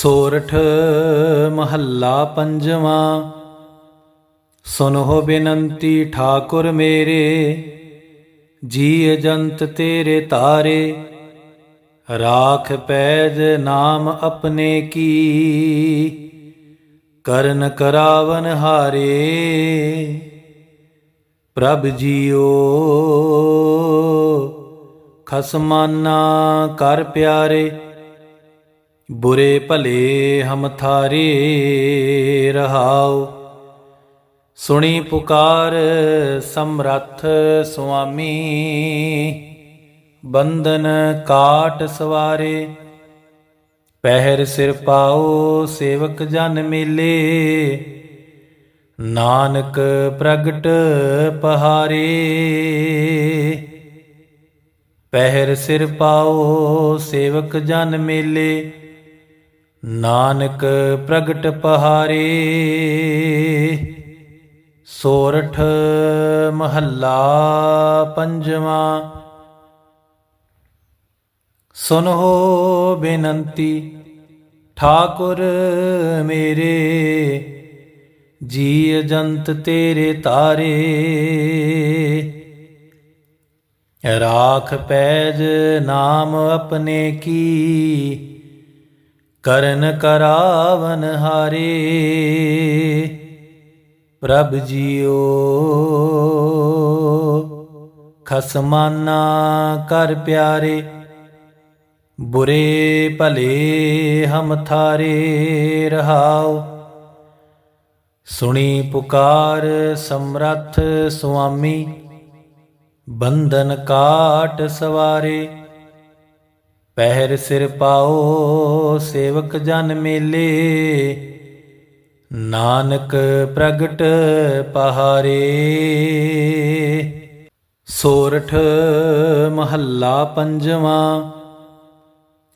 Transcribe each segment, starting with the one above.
ਸੋਰਠ ਮਹੱਲਾ ਪੰਜਵਾਂ। ਸੁਨੋ ਬੇਨੰਤੀ ਠਾਕੁਰ ਮੇਰੇ ਜੀ ਅਜੰਤ ਤੇਰੇ ਤਾਰੇ। ਰਾਖ ਪੈਜ ਨਾਮ ਆਪਣੇ ਕੀ, ਕਰਨ ਕਰਾਵਨ ਹਾਰੇ। ਪ੍ਰਭ ਜੀਓ, ਖਸਮਾਨਾ ਕਰ ਪਿਆਰੇ। ਬੁਰੇ ਭਲੇ ਹਮ ਥਾਰੇ ਰਹਾਉ। ਸੁਣੀ ਪੁਕਾਰ ਸਮਰੱਥ ਸੁਆਮੀ, ਬੰਧਨ ਕਾਟ ਸਵਾਰੇ। ਪਹਿਰ ਸਿਰ ਪਾਓ ਸੇਵਕ ਜਨ ਮੇਲੇ, ਨਾਨਕ ਪ੍ਰਗਟ ਪਹਾਰੇ। ਪਹਿਰ ਸਿਰ ਪਾਓ ਸੇਵਕ ਜਨ ਮੇਲੇ ਨਾਨਕ ਪ੍ਰਗਟ ਪਹਾਰੇ, ਸੋਰਠ ਮਹੱਲਾ ਪੰਜਵਾਂ। ਸੁਨੋ ਬੇਨੰਤੀ, ਠਾਕੁਰ ਮੇਰੇ ਜੀ ਅਜੰਤ ਤੇਰੇ ਤਾਰੇ। ਰਾਖ ਪੈਜ ਨਾਮ ਆਪਣੇ ਕੀ ਕਰਨ ਕਰਾਵਨ ਹਾਰੇ, ਪ੍ਰਭ ਜੀਓ। ਖਸਮਾਨਾ ਕਰ ਪਿਆਰੇ, ਬੁਰੇ ਭਲੇ ਹਮ ਥਾਰੇ ਰਹਾਓ। ਸੁਣੀ ਪੁਕਾਰ ਸਮਰੱਥ ਸੁਆਮੀ, ਬੰਧਨ ਕਾਟ ਸਵਾਰੇ। ਪਹਿਰ ਸਿਰ ਪਾਓ, ਸੇਵਕ ਜਨ ਮੇਲੇ। ਨਾਨਕ ਪ੍ਰਗਟ ਪਹਾਰੇ। ਸੋਰਠ ਮਹੱਲਾ ਪੰਜਵਾਂ।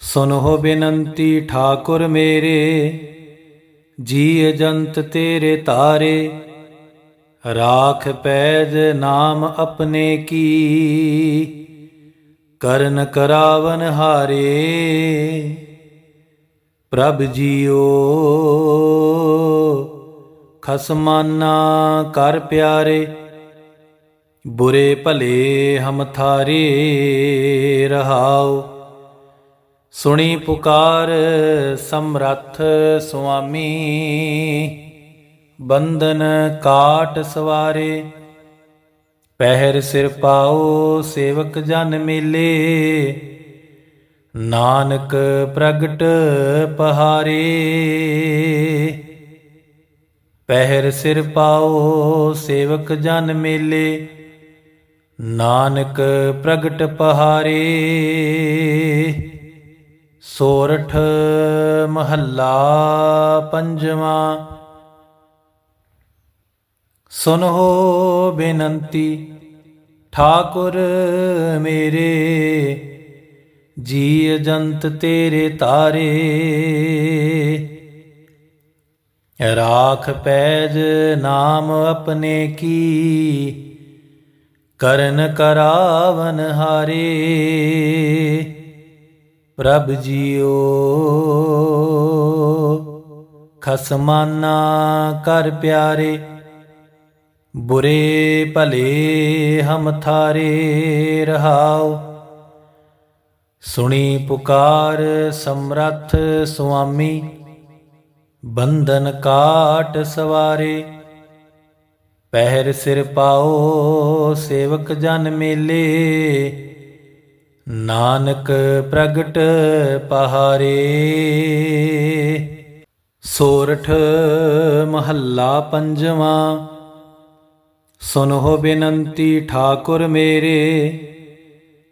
ਸੁਨੋ ਬੇਨੰਤੀ ਠਾਕੁਰ ਮੇਰੇ। ਜੀ ਅਜੰਤ ਤੇਰੇ ਤਾਰੇ। ਰਾਖ ਪੈਜ ਨਾਮ ਆਪਣੇ ਕੀ। ਕਰਨ ਕਰਾਵਨ ਹਾਰੇ, ਪ੍ਰਭ ਜੀਓ। ਖਸਮਾਨਾ ਕਰ ਪਿਆਰੇ, ਬੁਰੇ ਭਲੇ ਹਮ ਥਾਰੇ ਰਹਾਉ ਸੁਣੀ ਪੁਕਾਰ ਸਮਰੱਥ ਸੁਆਮੀ, ਬੰਧਨ ਕਾਟ ਸਵਾਰੇ ਪਹਿਰ ਸਿਰ ਪਾਓ, ਸੇਵਕ ਜਨ ਮੇਲੇ। ਨਾਨਕ ਪ੍ਰਗਟ ਪਹਾਰੇ। ਪਹਿਰ ਸਿਰ ਪਾਓ, ਸੇਵਕ ਜਨ ਮੇਲੇ। ਨਾਨਕ ਪ੍ਰਗਟ ਪਹਾਰੇ। ਸੋਰਠ ਮਹੱਲਾ ਪੰਜਵਾਂ। ਸੁਨੋ ਬੇਨੰਤੀ, ਠਾਕੁਰ ਮੇਰੇ ਜੀ ਅਜੰਤ ਤੇਰੇ ਤਾਰੇ। ਰਾਖ ਪੈਜ ਨਾਮ ਆਪਣੇ ਕੀ, ਕਰਨ ਕਰਾਵਨ ਹਾਰੇ। ਪ੍ਰਭ ਜੀਓ, ਖਸਮਾਨਾ ਕਰ ਪਿਆਰੇ। ਬੁਰੇ ਭਲੇ ਹਮ ਥਾਰੇ ਰਹਾਉ। ਸੁਣੀ ਪੁਕਾਰ ਸਮਰੱਥ ਸੁਆਮੀ, ਬੰਧਨ ਕਾਟ ਸਵਾਰੇ। ਪਹਿਰ ਸਿਰ ਪਾਓ ਸੇਵਕ ਜਨ ਮੇਲੇ, ਨਾਨਕ ਪ੍ਰਗਟ ਪਹਾਰੇ। ਸੋਰਠ ਮਹੱਲਾ ਪੰਜਵਾਂ ਸੁਨੋ ਬੇਨੰਤੀ ਠਾਕੁਰ ਮੇਰੇ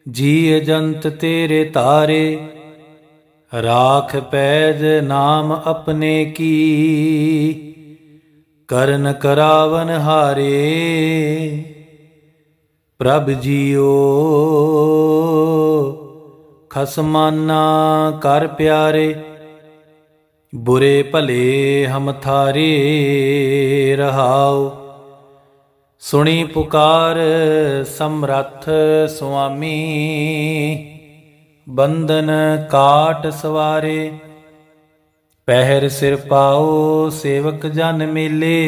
ਜੀ ਅਜੰਤ ਤੇਰੇ ਤਾਰੇ, ਰਾਖ ਪੈਜ ਨਾਮ ਆਪਣੇ ਕੀ, ਕਰਨ ਕਰਾਵਨ ਹਾਰੇ। ਪ੍ਰਭ ਜੀਓ, ਖਸਮਾਨਾ ਕਰ ਪਿਆਰੇ, ਬੁਰੇ ਭਲੇ ਹਮ ਥਾਰੇ ਰਹਾਓ। ਸੁਣੀ ਪੁਕਾਰ ਸਮਰੱਥ ਸੁਆਮੀ, ਬੰਧਨ ਕਾਟ ਸਵਾਰੇ, ਪਹਿਰ ਸਿਰ ਪਾਓ ਸੇਵਕ ਜਨ ਮੇਲੇ,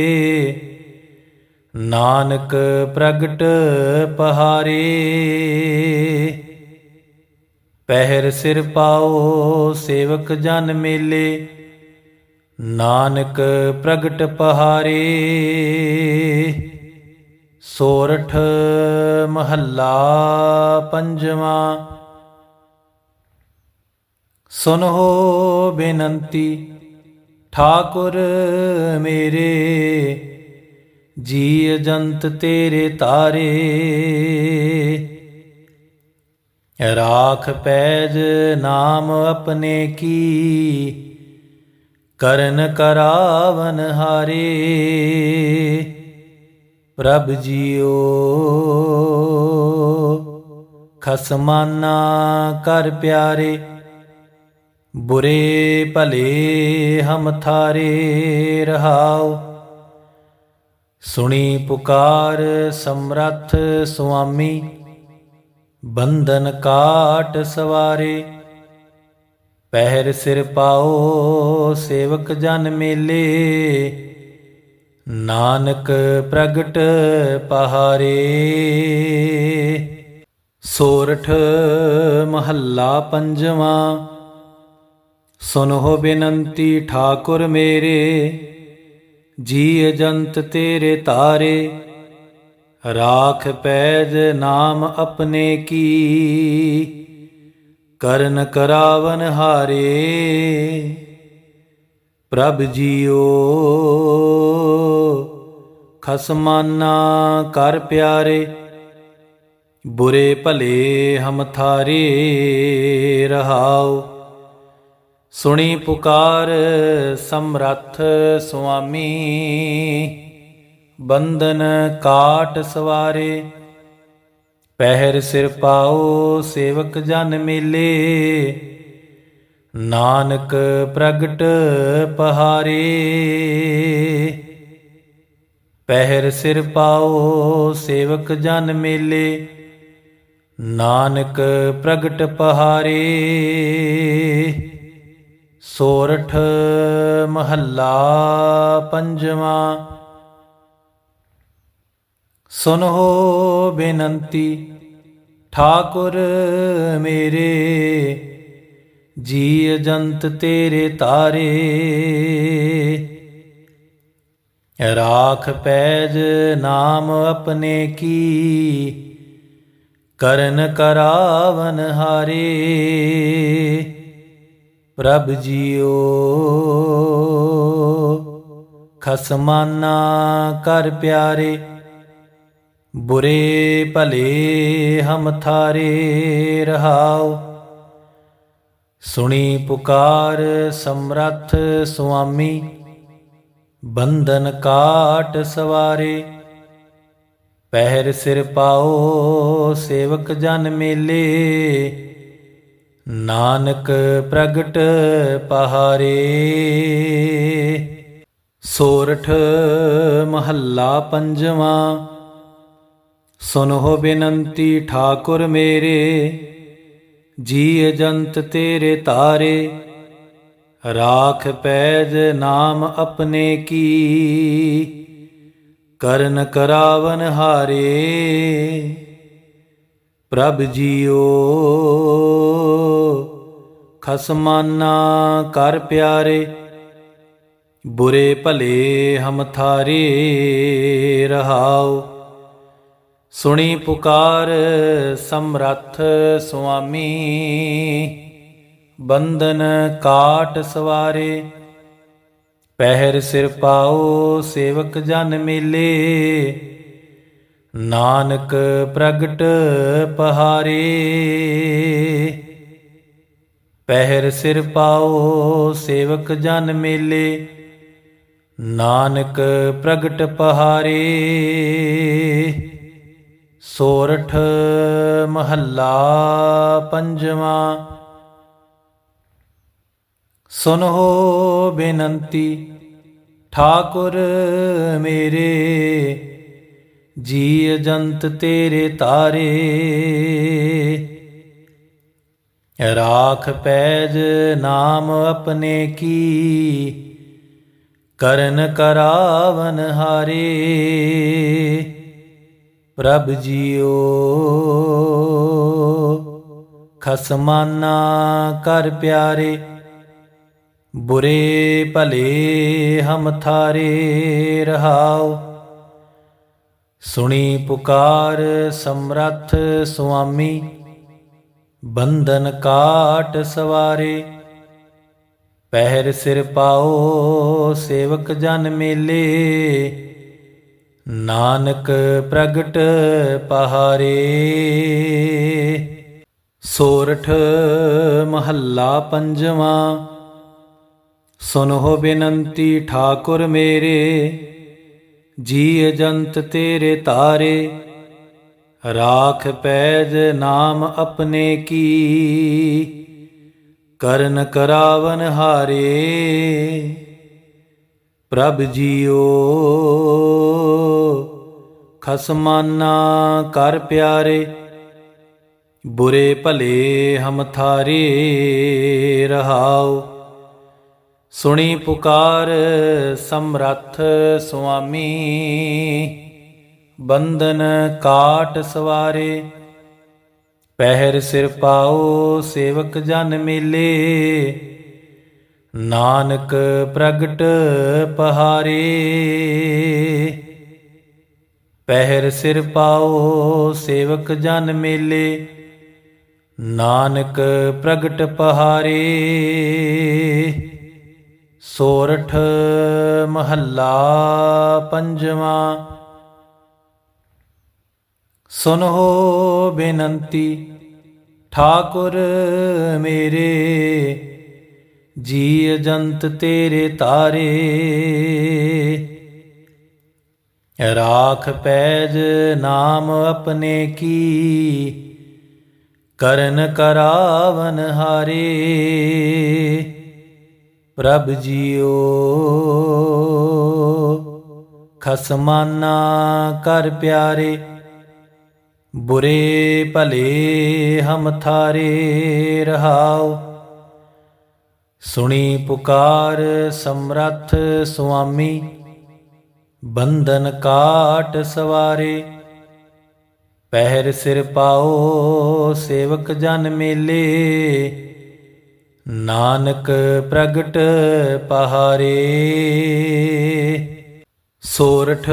ਨਾਨਕ ਪ੍ਰਗਟ ਪਹਾਰੇ। ਪਹਿਰ ਸਿਰ ਪਾਓ ਸੇਵਕ ਜਨ ਮੇਲੇ, ਨਾਨਕ ਪ੍ਰਗਟ ਪਹਾਰੇ। ਸੋਰਠ ਮਹੱਲਾ ਪੰਜਵਾਂ। ਸੁਨੋ ਬੇਨੰਤੀ, ਠਾਕੁਰ ਮੇਰੇ ਜੀ ਜੰਤ ਤੇਰੇ ਤਾਰੇ। ਰਾਖ ਪੈਜ ਨਾਮ ਆਪਣੇ ਕੀ, ਕਰਨ ਕਰਾਵਨ ਹਾਰੇ। ਪ੍ਰਭ ਜੀਓ। ਖਸਮਾਨਾ ਕਰ ਪਿਆਰੇ, ਬੁਰੇ ਭਲੇ ਹਮ ਥਾਰੇ ਰਹਾਓ। ਸੁਣੀ ਪੁਕਾਰ ਸਮਰੱਥ ਸੁਆਮੀ, ਬੰਧਨ ਕਾਟ ਸਵਾਰੇ। ਪਹਿਰ ਸਿਰ ਪਾਓ ਸੇਵਕ ਜਨ ਮੇਲੇ ਨਾਨਕ ਪ੍ਰਗਟ ਪਹਾਰੇ। ਸੋਰਠ ਮਹੱਲਾ ਪੰਜਵਾਂ। ਸੁਨੋ ਬੇਨੰਤੀ ਠਾਕੁਰ ਮੇਰੇ ਜੀ ਜੰਤ ਤੇਰੇ ਤਾਰੇ। ਰਾਖ ਪੈਜ ਨਾਮ ਆਪਣੇ ਕੀ, ਕਰਨ ਕਰਾਵਨ ਹਾਰੇ। ਪ੍ਰਭ ਜੀਓ। ਖਸਮਾਨਾ ਕਰ ਪਿਆਰੇ, ਬੁਰੇ ਭਲੇ ਹਮ ਥਾਰੇ ਰਹਾਉ ਸੁਣੀ ਪੁਕਾਰ ਸਮਰੱਥ ਸੁਆਮੀ, ਬੰਧਨ ਕਾਟ ਸਵਾਰੇ। ਪਹਿਰ ਸਿਰ ਪਾਓ ਸੇਵਕ ਜਨ ਮੇਲੇ ਨਾਨਕ ਪ੍ਰਗਟ ਪਹਾਰੇ, ਪਹਿਰ ਸਿਰ ਪਾਓ ਸੇਵਕ ਜਨ ਮੇਲੇ, ਨਾਨਕ ਪ੍ਰਗਟ ਪਹਾਰੇ, ਸੋਰਠ ਮਹੱਲਾ ਪੰਜਵਾਂ। ਸੁਨੋ ਬੇਨੰਤੀ, ਠਾਕੁਰ ਮੇਰੇ ਜੀ ਜੰਤ ਤੇਰੇ ਤਾਰੇ। ਰਾਖ ਪੈਜ ਨਾਮ ਆਪਣੇ ਕੀ। ਕਰਨ ਕਰਾਵਨ ਹਾਰੇ। ਪ੍ਰਭ ਜੀਓ, ਖਸਮਾਨਾ ਕਰ ਪਿਆਰੇ। ਬੁਰੇ ਭਲੇ ਹਮ ਥਾਰੇ ਰਹਾਓ। ਸੁਣੀ ਪੁਕਾਰ ਸਮਰੱਥ ਸੁਆਮੀ, ਬੰਧਨ ਕਾਟ ਸਵਾਰੇ। ਪਹਿਰ ਸਿਰ ਪਾਓ ਸੇਵਕ ਜਨ ਮੇਲੇ, ਨਾਨਕ ਪ੍ਰਗਟ ਪਹਾਰੇ। ਸੋਰਠ ਮਹੱਲਾ ਪੰਜਵਾਂ ਸੁਨੋ ਬੇਨੰਤੀ ਠਾਕੁਰ ਮੇਰੇ। ਜੀ ਜੰਤ ਤੇਰੇ ਤਾਰੇ, ਰਾਖ ਪੈਜ ਨਾਮ ਆਪਣੇ ਕੀ? ਕਰਨ ਕਰਾਵਨ ਹਾਰੇ, ਪ੍ਰਭ ਜੀਓ, ਖਸਮਾਨਾ ਕਰ ਪਿਆਰੇ, ਬੁਰੇ ਭਲੇ ਹਮ ਥਾਰੇ ਰਹਾਓ। ਸੁਣੀ ਪੁਕਾਰ ਸਮਰੱਥ ਸੁਆਮੀ, ਬੰਧਨ ਕਾਟ ਸਵਾਰੇ, ਪਹਿਰ ਸਿਰ ਪਾਓ ਸੇਵਕ ਜਨ ਮੇਲੇ, ਨਾਨਕ ਪ੍ਰਗਟ ਪਹਾਰੇ। ਪਹਿਰ ਸਿਰ ਪਾਓ ਸੇਵਕ ਜਨ ਮੇਲੇ, ਨਾਨਕ ਪ੍ਰਗਟ ਪਹਾਰੇ। ਸੋਰਠ ਮਹੱਲਾ ਪੰਜਵਾਂ। ਸੁਨੋ ਬੇਨੰਤੀ, ਠਾਕੁਰ ਮੇਰੇ ਜੀ ਜੰਤ ਤੇਰੇ ਤਾਰੇ। ਰਾਖ ਪੈਜ ਨਾਮ ਆਪਣੇ ਕੀ, ਕਰਨ ਕਰਾਵਨ ਹਾਰੇ। ਪ੍ਰਭ ਜੀਓ। ਖਸਮਾਨਾ ਕਰ ਪਿਆਰੇ, ਬੁਰੇ ਭਲੇ ਹਮ ਥਾਰੇ ਰਹਾਓ। ਸੁਣੀ ਪੁਕਾਰ ਸਮਰੱਥ ਸੁਆਮੀ, ਬੰਧਨ ਕਾਟ ਸਵਾਰੇ। ਪਹਿਰ ਸਿਰ ਪਾਓ ਸੇਵਕ ਜਨ ਮੇਲੇ ਨਾਨਕ ਪ੍ਰਗਟ ਪਹਾਰੇ, ਸੋਰਠ ਮਹੱਲਾ ਪੰਜਵਾਂ ਸੁਨੋ ਬੇਨੰਤੀ ਠਾਕੁਰ ਮੇਰੇ ਜੀ ਜੰਤ ਤੇਰੇ ਤਾਰੇ, ਰਾਖ ਪੈਜ ਨਾਮ ਆਪਣੇ ਕੀ, ਕਰਨ ਕਰਾਵਨ ਹਾਰੇ। ਪ੍ਰਭ ਜੀਓ। ਖਸਮਾਨਾ ਕਰ ਪਿਆਰੇ, ਬੁਰੇ ਭਲੇ ਹਮ ਥਾਰੇ ਰਹਾਉ ਸੁਣੀ ਪੁਕਾਰ ਸਮਰੱਥ ਸੁਆਮੀ, ਬੰਧਨ ਕਾਟ ਸਵਾਰੇ। ਪਹਿਰ ਸਿਰ ਪਾਓ ਸੇਵਕ ਜਨ ਮੇਲੇ ਨਾਨਕ ਪ੍ਰਗਟ ਪਹਾਰੇ, ਪਹਿਰ ਸਿਰ ਪਾਓ ਸੇਵਕ ਜਨ ਮੇਲੇ, ਨਾਨਕ ਪ੍ਰਗਟ ਪਹਾਰੇ, ਸੋਰਠ ਮਹੱਲਾ ਪੰਜਵਾਂ। ਸੁਨੋ ਬੇਨੰਤੀ, ਠਾਕੁਰ ਮੇਰੇ ਜੀ ਜੰਤ ਤੇਰੇ ਤਾਰੇ। ਰਾਖ ਪੈਜ ਨਾਮ ਆਪਣੇ ਕੀ। ਕਰਨ ਕਰਾਵਨ ਹਾਰੇ। ਪ੍ਰਭ ਜੀਓ, ਖਸਮਾਨਾ ਕਰ ਪਿਆਰੇ। ਬੁਰੇ ਭਲੇ ਹਮ ਥਾਰੇ ਰਹਾਓ। ਸੁਣੀ ਪੁਕਾਰ ਸਮਰੱਥ ਸੁਆਮੀ, ਬੰਧਨ ਕਾਟ ਸਵਾਰੇ। ਪਹਿਰ ਸਿਰ ਪਾਓ ਸੇਵਕ ਜਨ ਮੇਲੇ, ਨਾਨਕ ਪ੍ਰਗਟ ਪਹਾਰੇ। ਸੋਰਠ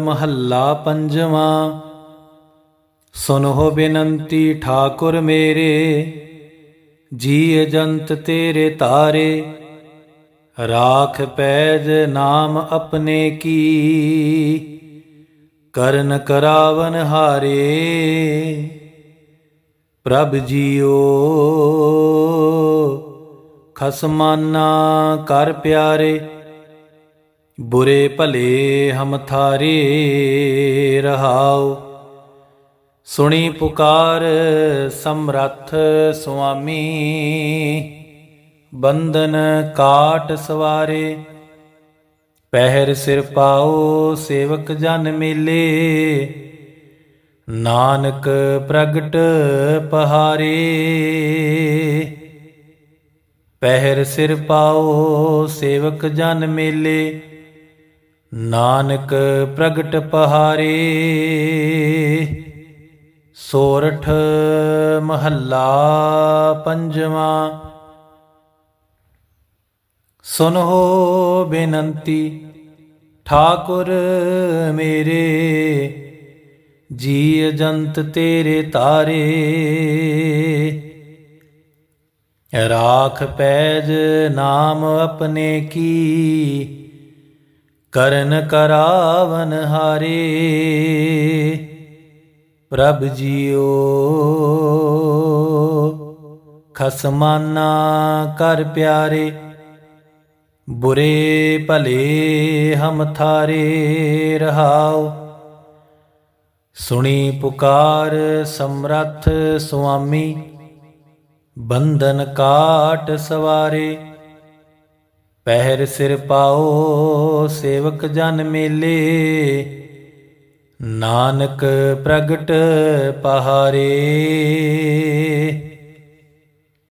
ਮਹੱਲਾ ਪੰਜਵਾਂ ਸੁਨੋ ਬੇਨੰਤੀ ਠਾਕੁਰ ਮੇਰੇ। ਜੀ ਜੰਤ ਤੇਰੇ ਤਾਰੇ, ਰਾਖ ਪੈਜ ਨਾਮ ਆਪਣੇ ਕੀ? ਕਰਨ ਕਰਾਵਨ ਹਾਰੇ, ਪ੍ਰਭ ਜੀਓ, ਖਸਮਾਨਾ ਕਰ ਪਿਆਰੇ, ਬੁਰੇ ਭਲੇ ਹਮ ਥਾਰੇ ਰਹਾਓ। ਸੁਣੀ ਪੁਕਾਰ ਸਮਰੱਥ ਸੁਆਮੀ, ਬੰਧਨ ਕਾਟ ਸਵਾਰੇ, ਪਹਿਰ ਸਿਰ ਪਾਓ ਸੇਵਕ ਜਨ ਮੇਲੇ, ਨਾਨਕ ਪ੍ਰਗਟ ਪਹਾਰੇ। ਪਹਿਰ ਸਿਰ ਪਾਓ ਸੇਵਕ ਜਨ ਮੇਲੇ, ਨਾਨਕ ਪ੍ਰਗਟ ਪਹਾਰੇ। ਸੋਰਠ ਮਹੱਲਾ ਪੰਜਵਾਂ। ਸੁਨੋ ਬੇਨੰਤੀ, ਠਾਕੁਰ ਮੇਰੇ ਜੀ ਜੰਤ ਤੇਰੇ ਤਾਰੇ। ਰਾਖ ਪੈਜ ਨਾਮ ਆਪਣੇ ਕੀ, ਕਰਨ ਕਰਾਵਨ ਹਾਰੇ। ਪ੍ਰਭ ਜੀਓ। ਖਸਮਾਨਾ ਕਰ ਪਿਆਰੇ, ਬੁਰੇ ਭਲੇ ਹਮ ਥਾਰੇ ਰਹਾਓ। ਸੁਣੀ ਪੁਕਾਰ ਸਮਰੱਥ ਸੁਆਮੀ, ਬੰਧਨ ਕਾਟ ਸਵਾਰੇ। ਪਹਿਰ ਸਿਰ ਪਾਓ ਸੇਵਕ ਜਨ ਮੇਲੇ ਨਾਨਕ ਪ੍ਰਗਟ ਪਹਾਰੇ।